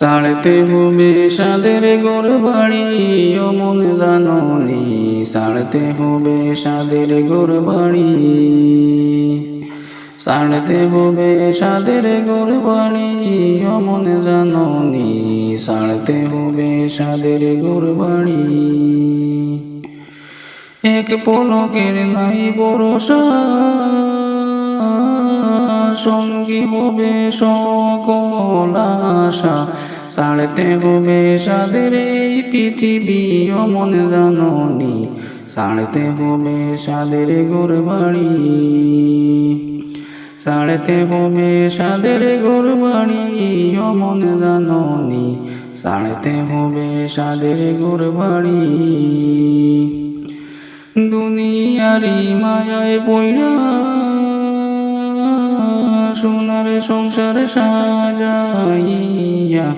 সাড়তে হবে সাদের গোর বাড়ি ও মন জাননি। সাড়তে হবে সাদের গোর বাড়ি সাড়তে হবে সাদের গোর বাড়ি ও মন জাননি। সাড়তে হবে সাদের গোর বাড়ি এক পলকের নাই বরসা সঙ্গী হবে সকল আশা। সাড়তে হবে সাদের এই পৃথিবী অমন জাননি। সাড়তে হবে সাদের গোর বাড়ি সাড়তে হবে সাদের গোর বাড়ি অমন জাননি। সাড়তে হবে সাদের গোর বাড়ি দুনিয়ারি মায়ায় পইরা সোনার সংসার সাজাইয়া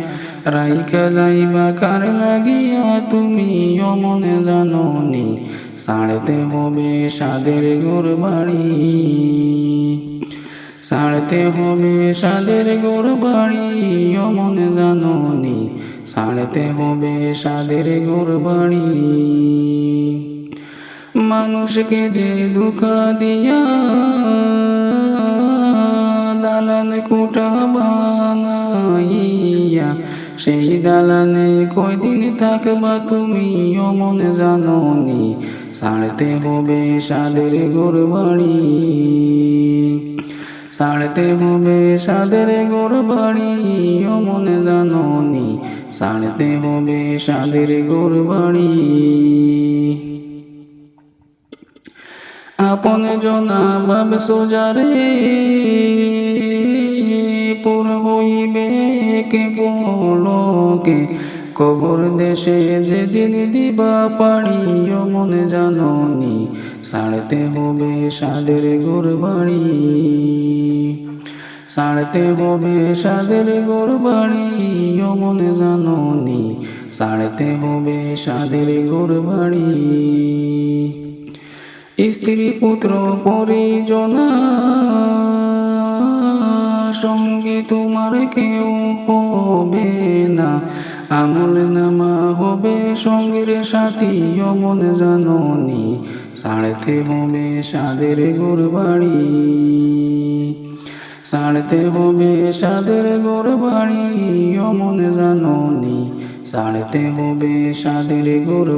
রাইকা যাইবা, কার লাগিয়া তুমি অমন জাননি? সাড়তে হবে সাদের গোর বাড়ি। সাড়তে হবে সাদের গোর বাড়ি, অমন জাননি। সাড়তে হবে সাদের গোর বাড়ি। মানুষকে যে দুঃখা দিয়া কুটা বানাইয়া সেই দালানে কয়দিন থাকবা তুমি অমন জাননি সাড়তে হবে সাদের গোর বাড়ি সাড়তে হবে সাদের গোর বাড়ি অমন জাননি সাড়তে হবে সাদের গোর বাড়ি আপন জনা বাব সোজারে পুর হইবে কে বলকে কবর দেশে যেদিন দিবা পারি মন জাননি সাড়তে হবে সাদের গোর বাড়ি সাড়তে হবে সাদের গোর বাড়ি মন জাননি সাড়তে হবে সাদের গোর বাড়ি স্ত্রী পুত্র পরিজনা কেউ হবে না। আমল নামা হবে সঙ্গের সাথী, অমন জাননি। সাড়তে হবে সাদের গোর বাড়ি সাড়তে হবে সাদের গোর বাড়ি অমন জাননি। সাড়তে হবে সাদের গোর